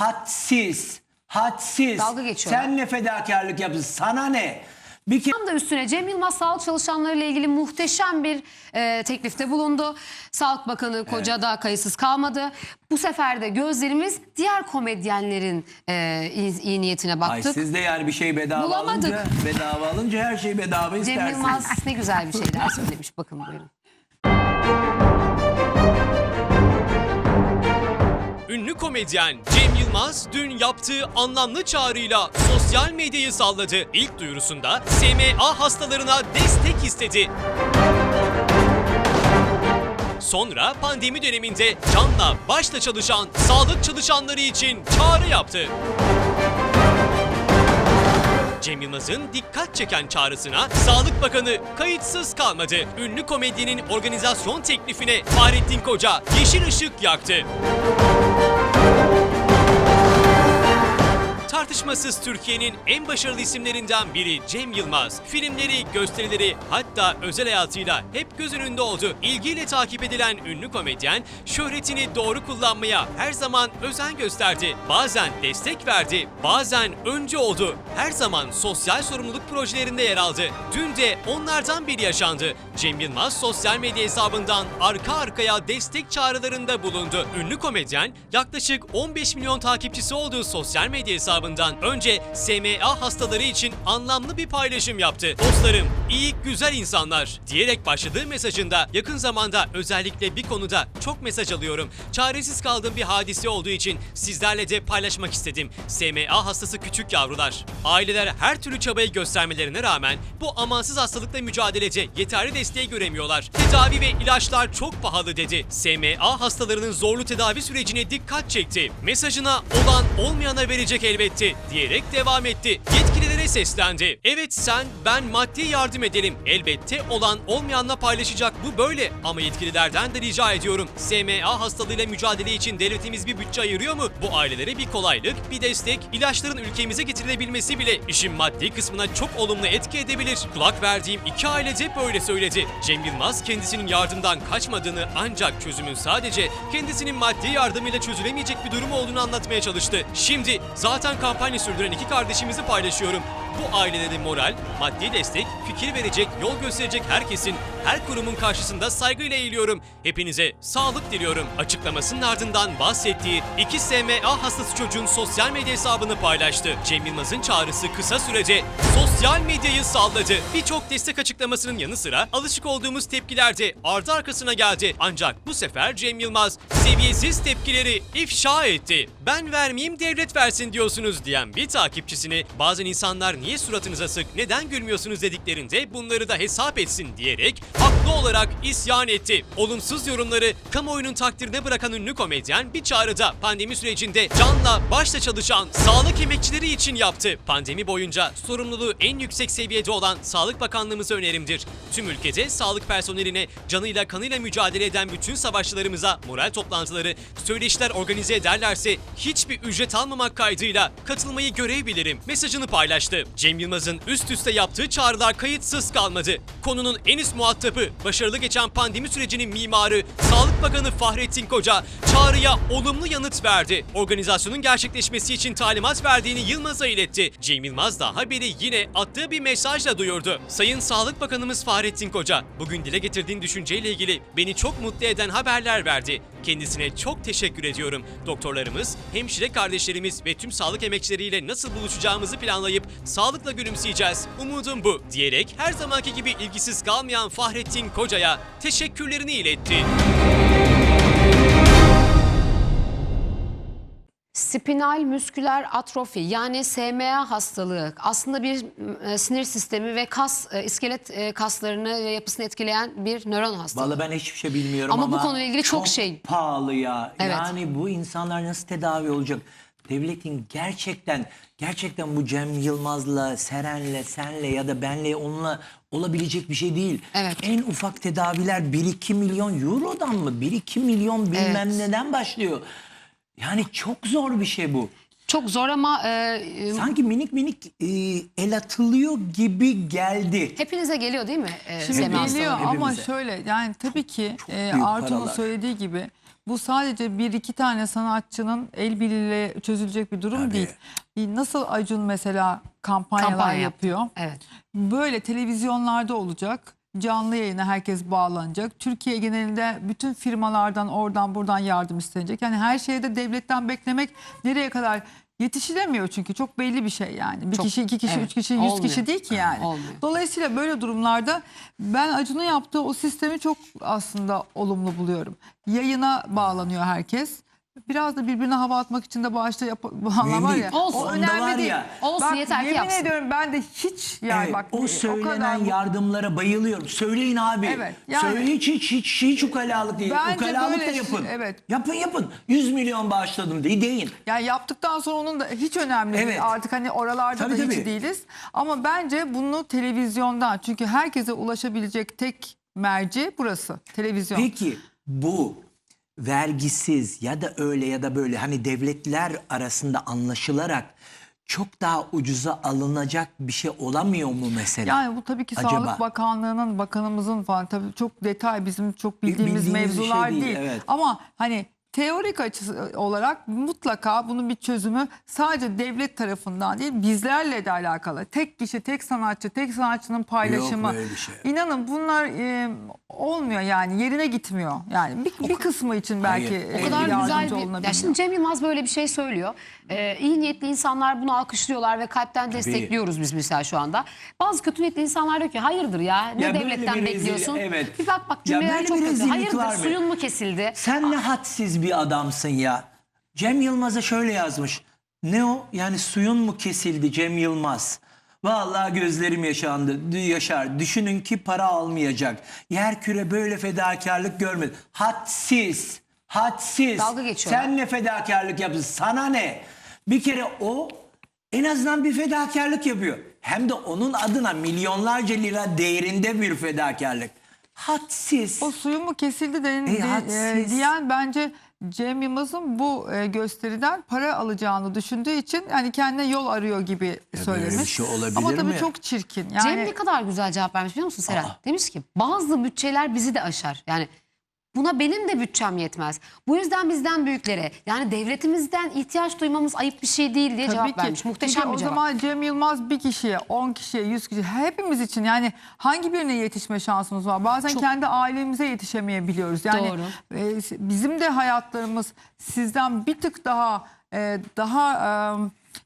hadsiz. Hadsiz. Dalga geçiyorlar. Sen ne fedakarlık yapıyorsun? Sana ne? Bir kere Tam da üstüne Cem Yılmaz sağlık çalışanlarıyla ilgili muhteşem bir e, teklifte bulundu. Sağlık Bakanı koca da kayıtsız kalmadı. Bu sefer de gözlerimiz diğer komedyenlerin e, iyi, iyi niyetine Ay baktık. siz de yani bir şey bedava Bulamadık. alınca, bedava alınca her şey bedava Cem istersiniz. Yılmaz ne güzel bir şeyler söylemiş. Bakın buyurun. Ünlü komedyen Cem Yılmaz dün yaptığı anlamlı çağrıyla sosyal medyayı salladı. İlk duyurusunda SMA hastalarına destek istedi. Sonra pandemi döneminde canla başla çalışan sağlık çalışanları için çağrı yaptı. Cem Yılmaz'ın dikkat çeken çağrısına Sağlık Bakanı kayıtsız kalmadı. Ünlü komedyenin organizasyon teklifine Fahrettin Koca yeşil ışık yaktı. Tartışmasız Türkiye'nin en başarılı isimlerinden biri Cem Yılmaz. Filmleri, gösterileri hatta özel hayatıyla hep göz önünde oldu. İlgiyle takip edilen ünlü komedyen şöhretini doğru kullanmaya her zaman özen gösterdi. Bazen destek verdi, bazen önce oldu. Her zaman sosyal sorumluluk projelerinde yer aldı. Dün de onlardan biri yaşandı. Cem Yılmaz sosyal medya hesabından arka arkaya destek çağrılarında bulundu. Ünlü komedyen yaklaşık 15 milyon takipçisi olduğu sosyal medya hesabından önce SMA hastaları için anlamlı bir paylaşım yaptı. Dostlarım, iyi güzel insanlar diyerek başladığı mesajında yakın zamanda özellikle bir konuda çok mesaj alıyorum. Çaresiz kaldığım bir hadise olduğu için sizlerle de paylaşmak istedim. SMA hastası küçük yavrular. Aileler her türlü çabayı göstermelerine rağmen bu amansız hastalıkla mücadelede yeterli desteği göremiyorlar. Tedavi ve ilaçlar çok pahalı dedi. SMA hastalarının zorlu tedavi sürecine dikkat çekti. Mesajına olan olmayana verecek elbette diyerek devam etti. Yetkililere seslendi. Evet sen ben maddi yardım edelim. Elbette olan olmayanla paylaşacak bu böyle. Ama yetkililerden de rica ediyorum. SMA hastalığıyla mücadele için devletimiz bir bütçe ayırıyor mu? Bu ailelere bir kolaylık, bir destek, ilaçların ülkemize getirilebilmesi bile işin maddi kısmına çok olumlu etki edebilir. Kulak verdiğim iki aile de böyle söyledi. Cem Yılmaz kendisinin yardımdan kaçmadığını ancak çözümün sadece kendisinin maddi yardımıyla çözülemeyecek bir durum olduğunu anlatmaya çalıştı. Şimdi zaten kampanya sürdüren iki kardeşimizi paylaşıyorum. Bu ailelere moral, maddi destek, fikir verecek, yol gösterecek herkesin, her kurumun karşısında saygıyla eğiliyorum. Hepinize sağlık diliyorum. Açıklamasının ardından bahsettiği iki SMA hastası çocuğun sosyal medya hesabını paylaştı. Cem Yılmaz'ın çağrısı kısa sürede sosyal medyayı salladı. Birçok destek açıklamasının yanı sıra alışık olduğumuz tepkiler de ardı arkasına geldi. Ancak bu sefer Cem Yılmaz seviyesiz tepkileri ifşa etti. Ben vermeyeyim devlet versin diyorsunuz diyen bir takipçisini bazen insanlar niye suratınıza sık neden gülmüyorsunuz dediklerinde bunları da hesap etsin diyerek haklı olarak isyan etti. Olumsuz yorumları kamuoyunun takdirine bırakan ünlü komedyen bir çağrıda pandemi sürecinde canla başla çalışan sağlık emekçileri için yaptı. Pandemi boyunca sorumluluğu en yüksek seviyede olan Sağlık Bakanlığımıza önerimdir. Tüm ülkede sağlık personeline canıyla kanıyla mücadele eden bütün savaşçılarımıza moral toplantıları, söyleşiler organize ederlerse hiçbir ücret almamak kaydıyla katılmayı görev bilirim mesajını paylaştı. Cem Yılmaz'ın üst üste yaptığı çağrılar kayıtsız kalmadı. Konunun en üst muhatabı, başarılı geçen pandemi sürecinin mimarı, Sağlık Bakanı Fahrettin Koca çağrıya olumlu yanıt verdi. Organizasyonun gerçekleşmesi için talimat verdiğini Yılmaz'a iletti. Cem Yılmaz da haberi yine attığı bir mesajla duyurdu. Sayın Sağlık Bakanımız Fahrettin Koca, bugün dile getirdiğin düşünceyle ilgili beni çok mutlu eden haberler verdi. Kendisine çok teşekkür ediyorum. Doktorlarımız, hemşire kardeşlerimiz ve tüm sağlık emekçileriyle nasıl buluşacağımızı planlayıp sağlıkla gülümseyeceğiz. Umudum bu diyerek her zamanki gibi ilgisiz kalmayan Fahrettin Koca'ya teşekkürlerini iletti. Spinal müsküler atrofi yani SMA hastalığı aslında bir e, sinir sistemi ve kas e, iskelet e, kaslarını ve yapısını etkileyen bir nöron hastalığı. Vallahi ben hiçbir şey bilmiyorum Ama ama, bu konuyla ilgili çok şey- pahalı ya. Evet. Yani bu insanlar nasıl tedavi olacak? Devletin gerçekten gerçekten bu Cem Yılmaz'la, Seren'le, senle ya da benle onunla olabilecek bir şey değil. Evet. En ufak tedaviler 1-2 milyon eurodan mı? 1-2 milyon bilmem Evet. neden başlıyor. Yani çok zor bir şey bu. Çok zor ama e, e, Sanki minik minik e, el atılıyor gibi geldi. hepinize geliyor değil mi? E, Şimdi geliyor ama hepimize. şöyle yani tabii ki çok e, büyük Artun'un paralar. söylediği gibi bu sadece bir iki tane sanatçının el birliğiyle çözülecek bir durum Tabii. değil. Nasıl Acun mesela kampanyalar Kampanya yapıyor. Evet. Böyle televizyonlarda olacak. Canlı yayına herkes bağlanacak. Türkiye genelinde bütün firmalardan oradan buradan yardım istenecek. Yani her şeyde devletten beklemek nereye kadar yetişilemiyor çünkü çok belli bir şey yani. Bir Çok, kişi, iki kişi, evet. üç kişi, yüz Olmuyor. kişi değil ki yani. Olmuyor. Dolayısıyla böyle durumlarda ben Acun'un yaptığı o sistemi çok aslında olumlu buluyorum. Yayına bağlanıyor herkes. Biraz da birbirine hava atmak için de bağışta Mühim var ya. Olsun. O Onda önemli var değil. ya. Olsun, Bak, yeter ki yemin yapsın. ediyorum ben de hiç yani Evet, bak o söylenen kadar- yardımlara bayılıyorum. Söyleyin abi. Evet, yani- Söyle hiç hiç hiç hiç ukalalık değil. Bence ukalalık da böyle- yapın. evet. Yapın yapın. 100 milyon bağışladım diye deyin. Yani yaptıktan sonra onun da hiç önemli Evet. değil. Artık hani oralarda Tabii, da hiç tabii. değiliz. Ama bence bunu televizyondan çünkü herkese ulaşabilecek tek merci burası. Televizyon. Peki bu vergisiz ya da öyle ya da böyle hani devletler arasında anlaşılarak çok daha ucuza alınacak bir şey olamıyor mu mesela? Yani bu tabii ki Acaba? Sağlık Bakanlığı'nın, bakanımızın falan tabii çok detay bizim çok bildiğimiz, Bildiğimiz şey mevzular değil, değil. evet. Ama hani teorik açısı olarak mutlaka bunun bir çözümü sadece devlet tarafından değil bizlerle de alakalı. Tek kişi, tek sanatçı, tek sanatçının paylaşımı. Yok böyle bir şey. İnanın bunlar e, olmuyor yani yerine gitmiyor. Yani bir, bir kısmı için belki Hayır. e, O kadar yardımcı güzel bir... Ya şimdi Cem Yılmaz böyle bir şey söylüyor. Ee, iyi niyetli insanlar bunu alkışlıyorlar ve kalpten destekliyoruz biz mesela şu anda. Bazı kötü niyetli insanlar diyor ki hayırdır ya ne Ya böyle devletten bir rezil- bekliyorsun? evet. Bir bak bak Ya cümleler böyle çok bir kötü. rezillik Hayırdır mı? suyun mu kesildi? Sen ne hadsiz bir adamsın ya. Cem Yılmaz'a şöyle yazmış. Ne o? Yani suyun mu kesildi Cem Yılmaz? Vallahi gözlerim yaşandı, yaşar. Düşünün ki para almayacak. Yer küre böyle fedakarlık görmedi. Hadsiz, hadsiz. Dalga geçiyorlar. Sen ne fedakarlık yaptın? Sana ne? Bir kere o en azından bir fedakarlık yapıyor. Hem de onun adına milyonlarca lira değerinde bir fedakarlık. Hadsiz. O suyu mu kesildi de, Ey, de- hadsiz. e, diyen bence Cem Yılmaz'ın bu e, gösteriden para alacağını düşündüğü için yani kendine yol arıyor gibi söylemiş. bir şey olabilir Ama tabii mi? çok çirkin. Yani Cem ne kadar güzel cevap vermiş biliyor musun Seren? Aa. Demiş ki bazı bütçeler bizi de aşar. Yani buna benim de bütçem yetmez. Bu yüzden bizden büyüklere yani devletimizden ihtiyaç duymamız ayıp bir şey değil diye Tabii cevap ki. vermiş. Muhteşem Çünkü bir cevap. O zaman Cem Yılmaz bir kişiye, 10 kişiye, 100 kişiye hepimiz için yani hangi birine yetişme şansımız var? Bazen Çok- kendi ailemize yetişemeyebiliyoruz. Yani Doğru. e, bizim de hayatlarımız sizden bir tık daha e, daha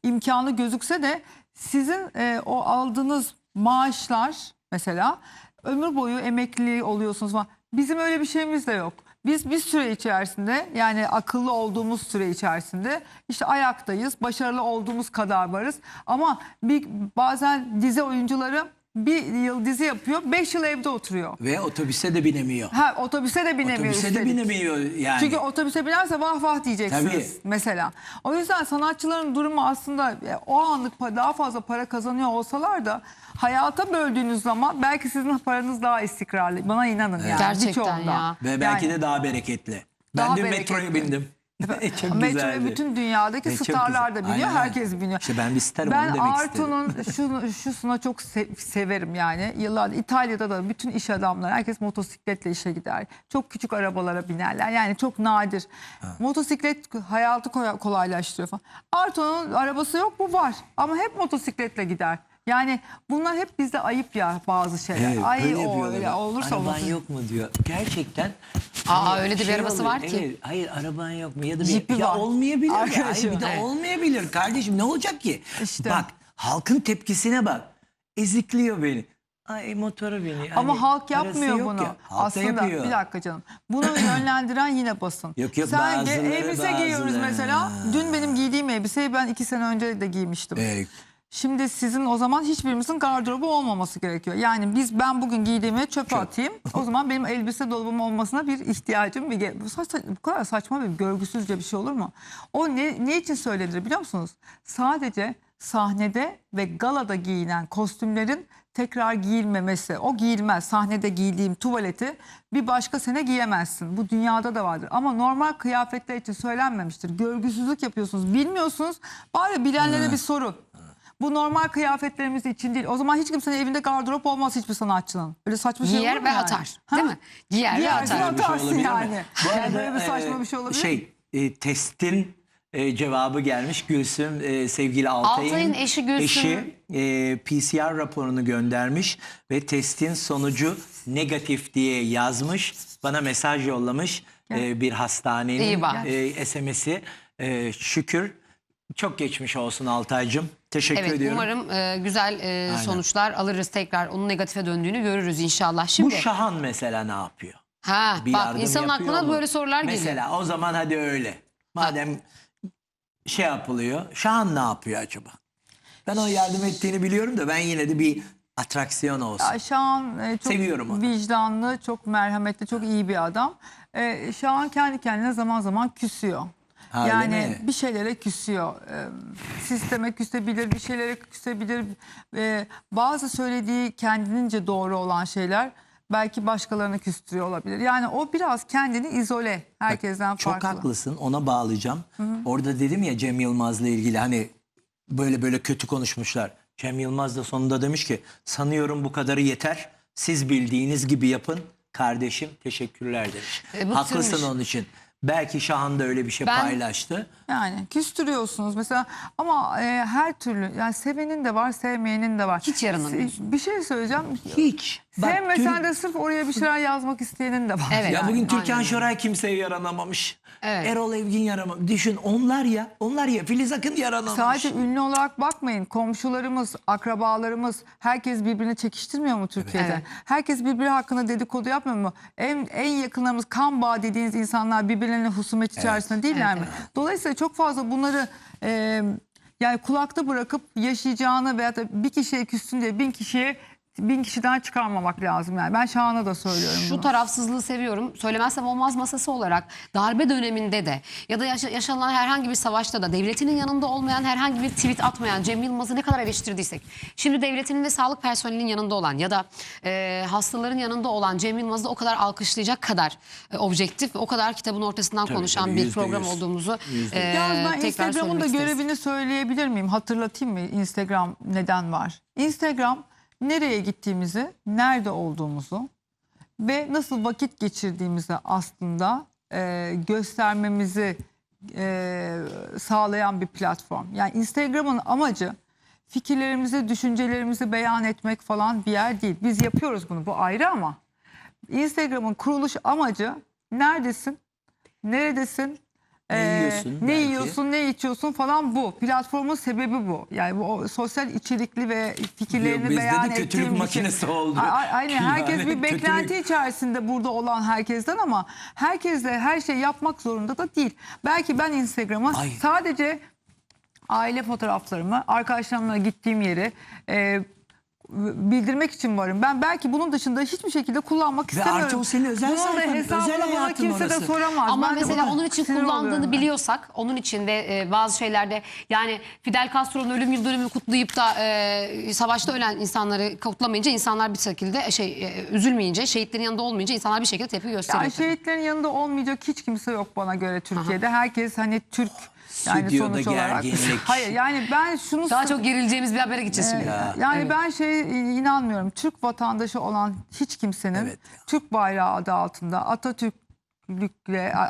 e, imkanı gözükse de sizin e, o aldığınız maaşlar mesela ömür boyu emekli oluyorsunuz falan. Bizim öyle bir şeyimiz de yok. Biz bir süre içerisinde yani akıllı olduğumuz süre içerisinde işte ayaktayız. Başarılı olduğumuz kadar varız. Ama bir bazen dizi oyuncuları bir yıl dizi yapıyor, beş yıl evde oturuyor. Ve otobüse de binemiyor. Ha otobüse de binemiyor Otobüse de üstelik. binemiyor yani. Çünkü otobüse binerse vah vah diyeceksiniz Tabii. mesela. O yüzden sanatçıların durumu aslında e, o anlık daha fazla para kazanıyor olsalar da hayata böldüğünüz zaman belki sizin paranız daha istikrarlı. Bana inanın yani. Gerçekten ya. Ve belki Yani de daha bereketli. Ben Daha dün bereketli. metroya bindim. Çok Metroya güzeldi. bütün dünyadaki Ve çok starlar da güzel. biniyor, Aynen. herkes biniyor. İşte ben bir starım, Ben onu demek Artu'nun şunu, şusuna çok se- severim yani. Yıllardır İtalya'da da bütün iş adamları herkes motosikletle işe gider. Çok küçük arabalara binerler. Yani çok nadir. Motosiklet hayatı koy- kolaylaştırıyor falan. Artu'nun arabası yok bu var ama hep motosikletle gider. Yani bunlar hep bizde ayıp ya bazı şeyler. Evet, Ay öyle o yapıyorlar. öyle olursa Araban olsun. yok mu diyor. Gerçekten. Aa, öyle de bir arabası oluyor, var ki. Evet, hayır araban yok mu ya da bir, Jipi ya var. olmayabilir ya. Arkadaşım. Bir de Evet. olmayabilir kardeşim ne olacak ki? İşte. Bak halkın tepkisine bak. Ezikliyor beni. Ay motora beni. Ama Hani halk yapmıyor bunu. Halk da Aslında yapıyor. bir dakika canım. Bunu yönlendiren yine basın. Yok, yok, Sen ge- bazıları, elbise giyiyoruz bazıları. mesela. Dün benim giydiğim elbiseyi ben iki sene önce de giymiştim. Ee, Şimdi sizin o zaman hiçbirimizin gardırobu olmaması gerekiyor. Yani biz ben bugün giydiğimi çöpe atayım. O zaman benim elbise dolabım olmasına bir ihtiyacım bir bu, bu kadar saçma bir görgüsüzce bir şey olur mu? O ne, ne için söylenir biliyor musunuz? Sadece sahnede ve galada giyinen kostümlerin tekrar giyilmemesi. O giyilmez. Sahnede giydiğim tuvaleti bir başka sene giyemezsin. Bu dünyada da vardır. Ama normal kıyafetler için söylenmemiştir. Görgüsüzlük yapıyorsunuz. Bilmiyorsunuz. Bari bilenlere bir sorun. Bu normal kıyafetlerimiz için değil. O zaman hiç kimsenin evinde gardırop olmaz hiçbir sanatçının. Öyle saçma şey Giyer ve yani? atar. Ha? Değil mi? Giyer ve Giyersin, atar. Bir şey atarsın yani. Bu Yani böyle bir saçma e, bir şey olabilir? Şey, e, testin e, cevabı gelmiş. Gülsüm e, sevgili Altay'ın, Altay'ın eşi Gülsüm. eşi, e, PCR raporunu göndermiş ve testin sonucu negatif diye yazmış. Bana mesaj yollamış e, bir hastanenin e, SMS'i. E, şükür. Çok geçmiş olsun Altay'cım. Teşekkür Evet ediyorum. umarım e, güzel e, sonuçlar alırız tekrar. Onun negatife döndüğünü görürüz inşallah. Bu Şimdi Şahan mesela ne yapıyor? ha Bir bak insanın aklına mu? böyle sorular geliyor. Mesela o zaman hadi öyle. Madem şey yapılıyor. Şahan ne yapıyor acaba? Ben o yardım ettiğini biliyorum da ben yine de bir atraksiyon olsun. Ya Şahan e, çok Seviyorum onu. vicdanlı, çok merhametli, çok iyi bir adam. E, Şahan kendi kendine zaman zaman küsüyor. Ha, yani bir şeylere küsüyor. E, sisteme küsebilir, bir şeylere küsebilir. E, bazı söylediği kendinince doğru olan şeyler belki başkalarını küstürüyor olabilir. Yani o biraz kendini izole herkesten Çok farklı. haklısın ona bağlayacağım. Orada dedim ya Cem Yılmaz'la ilgili hani böyle böyle kötü konuşmuşlar. Cem Yılmaz da sonunda demiş ki sanıyorum bu kadarı yeter. Siz bildiğiniz gibi yapın. Kardeşim teşekkürler demiş. E, Haklısın onun için. Belki Şahan da öyle bir şey Ben- paylaştı. Yani küstürüyorsunuz mesela ama e, her türlü yani sevenin de var sevmeyenin de var. Hiç yaranamıyorsun. Bir şey söyleyeceğim. Hiç. Bak, Sevmesen Türk- de sırf oraya bir şeyler yazmak isteyenin de var. Evet. Ya Yani, bugün Türkan aynen. Şoray kimseye yaranamamış. Evet. Erol Evgin yaranamamış. Düşün onlar ya. Onlar ya. Filiz Akın yaranamamış. Sadece ünlü olarak bakmayın. Komşularımız, akrabalarımız herkes birbirini çekiştirmiyor mu Türkiye'de? Evet. Herkes birbiri hakkında dedikodu yapmıyor mu? En, en yakınlarımız kan bağı dediğiniz insanlar birbirlerine husumet içerisinde değiller mi? Dolayısıyla çok fazla bunları e, yani kulakta bırakıp yaşayacağını veya da bir kişiye küssün diye bin kişiye bin kişiden çıkarmamak lazım yani. Ben Şahan'a da söylüyorum Şu bunu. tarafsızlığı seviyorum. Söylemezsem olmaz masası olarak darbe döneminde de ya da yaşa- yaşanılan herhangi bir savaşta da devletinin yanında olmayan herhangi bir tweet atmayan Cem Yılmaz'ı ne kadar eleştirdiysek şimdi devletinin ve sağlık personelinin yanında olan ya da e, hastaların yanında olan Cem Yılmaz'ı o kadar alkışlayacak kadar e, objektif ve o kadar kitabın ortasından Tabii, konuşan tabii, bir yüzde program yüz. olduğumuzu Yüzde e, yüz. Yalnız ben tekrar Instagram'ın da isteriz. görevini söyleyebilir miyim? Hatırlatayım mı Instagram neden var? Instagram nereye gittiğimizi, nerede olduğumuzu ve nasıl vakit geçirdiğimizi aslında e, göstermemizi e, sağlayan bir platform. Yani Instagram'ın amacı fikirlerimizi, düşüncelerimizi beyan etmek falan bir yer değil. Biz yapıyoruz bunu bu ayrı ama Instagram'ın kuruluş amacı neredesin, neredesin, Ne ee, yiyorsun ne belki? yiyorsun, ne içiyorsun falan bu. Platformun sebebi bu. Yani bu sosyal içerikli ve fikirlerini Bizde de beyan kötülük ettiğim için- makinesi oldu. A- Aynen herkes Yani bir beklenti kötülük. içerisinde burada olan herkesten ama herkes de her şey yapmak zorunda da değil. Belki ben Instagram'a sadece aile fotoğraflarımı, arkadaşlarımla gittiğim yeri e, bildirmek için varım. Ben belki bunun dışında hiçbir şekilde kullanmak Ve istemiyorum. artı o senin özel Bunun da sayfan, hesabını özel bana hayatın kimse de orası. soramaz. Ama Ben de mesela buna onun için sinir oluyorum kullandığını ben. biliyorsak onun için de e, bazı şeylerde yani Fidel Castro'nun ölüm yıl dönümünü kutlayıp da e, savaşta ölen insanları kutlamayınca insanlar bir şekilde şey e, üzülmeyince şehitlerin yanında olmayınca insanlar bir şekilde tepki gösteriyor. Ya şehitlerin yanında olmayacak hiç kimse yok bana göre Türkiye'de. Herkes hani Türk yani Stüdyoda sonuç olarak. gerginlik. Hayır yani ben şunu Daha çok gerileceğimiz bir habere gideceğiz şimdi. Ya. yani Evet. ben şey inanmıyorum. Türk vatandaşı olan hiç kimsenin Evet. Türk bayrağı adı altında Atatürk'lükle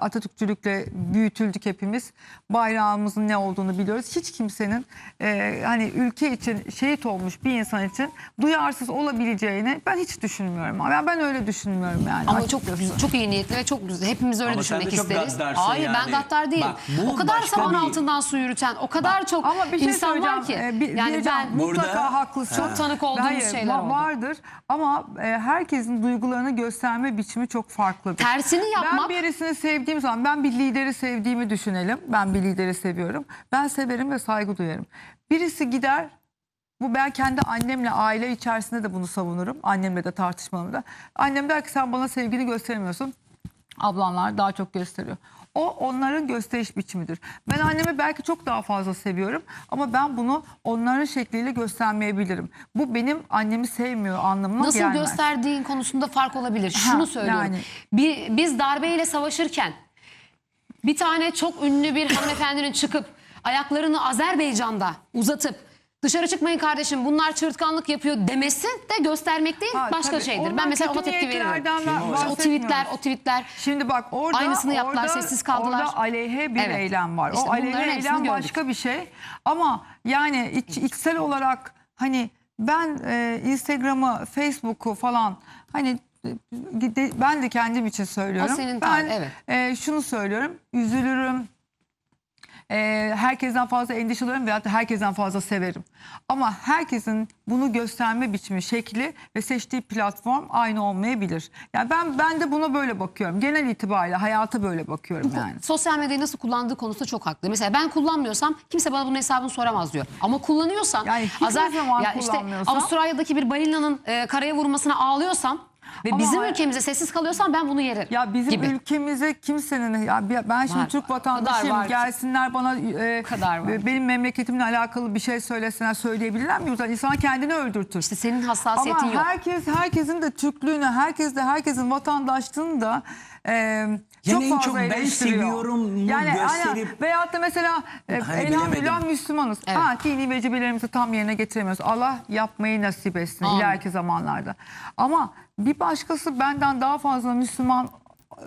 Atatürkçülükle büyütüldük hepimiz. Bayrağımızın ne olduğunu biliyoruz. Hiç kimsenin e, hani ülke için şehit olmuş bir insan için duyarsız olabileceğini ben hiç düşünmüyorum. Ben ben öyle düşünmüyorum yani. Ama çok güzel, çok iyi niyetli ve çok güzel. Hepimiz öyle Ama sen de düşünmek çok isteriz. gaddarsın Hayır ben yani. gaddar değilim. Bak, o kadar saman bir- altından su yürüten, o kadar çok Ama bir şey insan var ki. Ee, bir- yani ben mutlaka Burada- haklısın. Çok tanık olduğumuz Hayır, şeyler oldu. Vardır ama e, herkesin duygularını gösterme biçimi çok farklıdır. tersini yapmak Ben birisini sevdiğim zaman ben bir lideri sevdiğimi düşünelim. Ben bir lideri seviyorum. Ben severim ve saygı duyarım. Birisi gider bu ben kendi annemle aile içerisinde de bunu savunurum. Annemle de tartışmalarımda. Annem der ki sen bana sevgini gösteremiyorsun. Ablanlar daha çok gösteriyor. O onların gösteriş biçimidir. Ben annemi belki çok daha fazla seviyorum ama ben bunu onların şekliyle göstermeyebilirim. Bu benim annemi sevmiyor anlamına nasıl gelmez. gösterdiğin konusunda fark olabilir. Şunu söylüyorum. yani. Bir, biz darbeyle savaşırken bir tane çok ünlü bir hanımefendinin çıkıp ayaklarını Azerbaycan'da uzatıp dışarı çıkmayın kardeşim bunlar çırtkanlık yapıyor demesi de göstermek değil Ha, başka tabii, şeydir. onlar Ben mesela ona kötü tepki veririm. niyetlerden o? İşte o tweetler, bahsetmiyoruz. o tweetler Şimdi bak orada Aynısını yaptılar, orada, sessiz kaldılar. Orada aleyhe bir Evet. eylem var. İşte o aleyhe hepsini eylem gördük. başka bir şey. Ama yani iç, içsel olarak hani ben e, Instagram'ı, Facebook'u falan hani e, ben de kendim için söylüyorum. Senin ben tarzın, evet. e, şunu söylüyorum. Üzülürüm. E, herkesten fazla endişe olurum veyahut da herkesten fazla severim. Ama herkesin bunu gösterme biçimi, şekli ve seçtiği platform aynı olmayabilir. Yani ben ben de buna böyle bakıyorum. Genel itibariyle hayata böyle bakıyorum yani. sosyal medyayı nasıl kullandığı konusunda çok haklı. Mesela ben kullanmıyorsam kimse bana bunun hesabını soramaz diyor. Ama kullanıyorsam Yani hiçbir zaman kullanmıyorsam- Avustralya'daki bir balinanın e, karaya vurmasına ağlıyorsam ve Ama bizim ülkemize sessiz kalıyorsam ben bunu yerim. Ya bizim gibi. ülkemize kimsenin ya ben şimdi Var, Türk vatandaşıyım gelsinler bana e, kadar var. benim memleketimle alakalı bir şey söylesinler söyleyebilirler mi? Yoksa insan kendini öldürtür. İşte senin hassasiyetin Ama yok. herkes herkesin de Türklüğünü, herkes de herkesin vatandaşlığını da e, çok en fazla çok ben seviyorum mu yani, gösterip- aynen. Veyahut da mesela e, Hani elhamdülillah. Müslümanız. Evet. Ha, dini vecibelerimizi tam yerine getiremiyoruz. Allah yapmayı nasip etsin Amin. ileriki zamanlarda. Ama bir başkası benden daha fazla Müslüman e,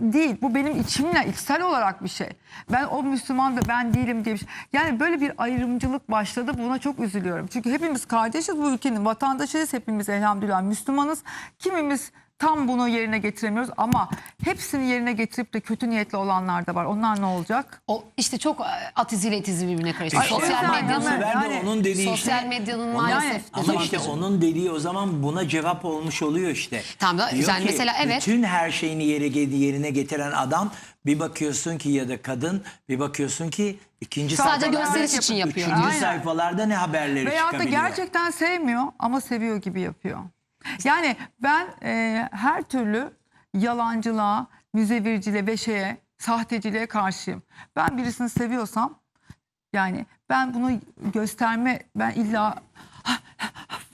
değil. Bu benim içimle içsel olarak bir şey. Ben o Müslüman da ben değilim diye bir şey. Yani böyle bir ayrımcılık başladı. Buna çok üzülüyorum. Çünkü hepimiz kardeşiz bu ülkenin vatandaşıyız. Hepimiz elhamdülillah Müslümanız. Kimimiz tam bunu yerine getiremiyoruz ama hepsini yerine getirip de kötü niyetli olanlar da var. Onlar ne olacak? O işte çok e, at iziyle it izi birbirine karıştı. Ay, Sosyal evet, medyanın yani- onun dediği sosyal işte- medyanın maalesef Ama dezavantajı. işte onun dediği o zaman buna cevap olmuş oluyor işte. Tamam da- yani ki, mesela evet. Bütün her şeyini yere, yerine getiren adam bir bakıyorsun ki ya da kadın bir bakıyorsun ki ikinci Sadece gösteriş için yapıyor. Üçüncü Aynen. sayfalarda ne haberleri Veyahut da çıkabiliyor. gerçekten sevmiyor ama seviyor gibi yapıyor. Yani ben e, her türlü yalancılığa, müzevirciliğe ve şeye, sahteciliğe karşıyım. Ben birisini seviyorsam yani ben bunu gösterme, ben illa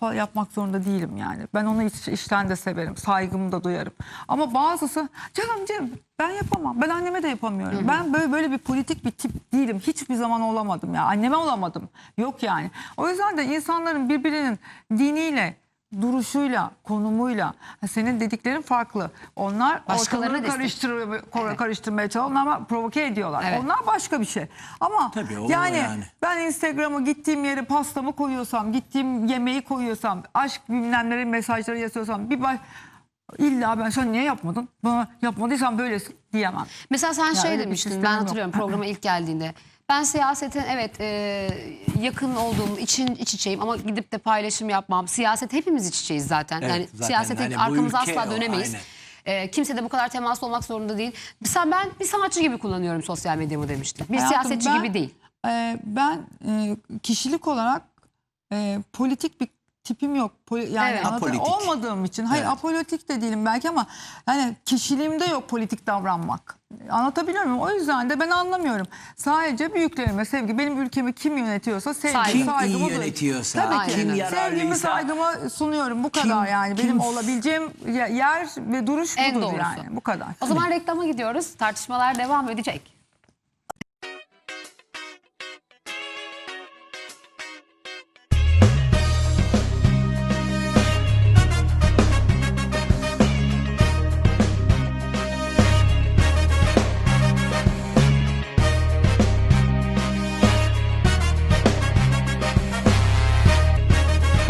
yapmak zorunda değilim yani. Ben onu iç, içten de severim, saygımı da duyarım. Ama bazısı canım canım ben yapamam. Ben anneme de yapamıyorum. Ben böyle böyle bir politik bir tip değilim. Hiçbir zaman olamadım ya. Anneme olamadım. Yok yani. O yüzden de insanların birbirinin diniyle duruşuyla, konumuyla ha, senin dediklerin farklı. Onlar Başkalarına ortalığı destek. karıştır, karıştırmaya çalışıyorlar ama provoke ediyorlar. Evet. Onlar başka bir şey. Ama Tabii, o yani, yani. ben Instagram'a gittiğim yere pastamı koyuyorsam, gittiğim yemeği koyuyorsam, aşk bilmem neleri mesajları yazıyorsam bir baş... İlla ben sen niye yapmadın? Bana yapmadıysan böyle diyemem. Mesela sen şey öyle bir demiştin ben yok. hatırlıyorum programa ilk geldiğinde. Ben siyasetin evet e, yakın olduğum için iç içeyim ama gidip de paylaşım yapmam. Siyaset hepimiz iç içeyiz zaten. Evet, yani zaten siyasete hani ülke asla dönemeyiz. E, kimse de bu kadar temaslı olmak zorunda değil. Sen ben bir sanatçı gibi kullanıyorum sosyal medyamı demiştin. Bir Hayatım, siyasetçi ben- gibi değil. Ee, ben e, kişilik olarak e, politik bir tipim yok. Poli- yani Evet. anlata- Apolitik. olmadığım için. Hayır Evet. apolitik de değilim belki ama yani kişiliğimde yok politik davranmak. Anlatabiliyor muyum? O yüzden de ben anlamıyorum. Sadece büyüklerime sevgi. Benim ülkemi kim yönetiyorsa sevgi, Saygı. Kim saygımı iyi yönetiyorsa, Tabii ki. kim Sevgimi, yararlıysa- saygımı sunuyorum. Bu Kim- kadar yani. kim- Benim olabileceğim ye- yer ve duruş En budur doğrusu. yani. Bu kadar. O zaman reklama gidiyoruz. Tartışmalar devam edecek.